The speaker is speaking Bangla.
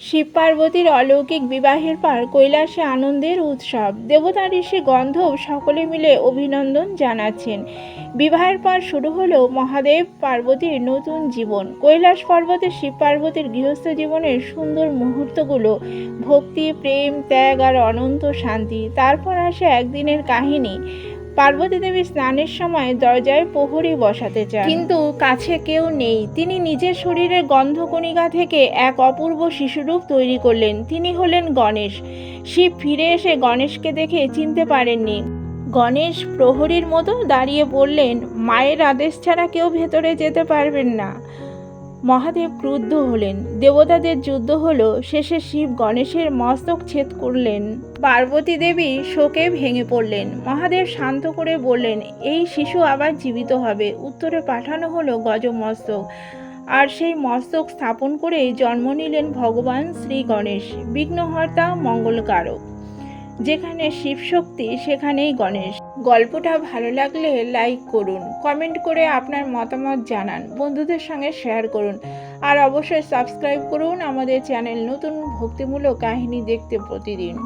শিব পার্বতীর অলৌকিক বিবাহের পর কৈলাসে আনন্দের উৎসব। দেবতা ঋষি গন্ধর্ব সকলে মিলে অভিনন্দন জানাচ্ছেন। বিবাহের পর শুরু হলো মহাদেব পার্বতীর নতুন জীবন। কৈলাস পর্বতে শিব পার্বতীর গৃহস্থ জীবনের সুন্দর মুহূর্তগুলো ভক্তি, প্রেম, ত্যাগ আর অনন্ত শান্তি। তারপর আসে একদিনের কাহিনী। পার্বতী দেবী স্নানের সময় দরজায় প্রহরী বসাতে চান। কিন্তু কাছে কেউ নেই। তিনি নিজের শরীরের গন্ধকণিকা থেকে এক অপূর্ব শিশুরূপ তৈরি করলেন। তিনি হলেন গণেশ। শিব ফিরে এসে গণেশকে দেখে চিনতে পারেননি। গণেশ প্রহরীর মতো দাঁড়িয়ে বললেন, মায়ের আদেশ ছাড়া কেউ ভেতরে যেতে পারবেন না। মহাদেব ক্রুদ্ধ হলেন। দেবতাদের যুদ্ধ হলো, শেষে শিব গণেশের মস্তক ছেদ করলেন। পার্বতী দেবী শোকে ভেঙে পড়লেন। মহাদেব শান্ত করে বললেন, এই শিশু আবার জীবিত হবে। উত্তরে পাঠানো হলো গজমস্তক আর সেই মস্তক স্থাপন করেই জন্ম নিলেন ভগবান শ্রী গণেশ, বিঘ্নহর্তা মঙ্গলকারক। যেখানে শিবশক্তি, সেখানেই গণেশ। গল্পটা ভালো লাগলে লাইক করুন কমেন্ট করে আপনার মতামত জানান, বন্ধুদের সঙ্গে শেয়ার করুন, আর অবশ্যই সাবস্ক্রাইব করুন আমাদের চ্যানেল নতুন ভক্তিমূলক কাহিনী দেখতে প্রতিদিন।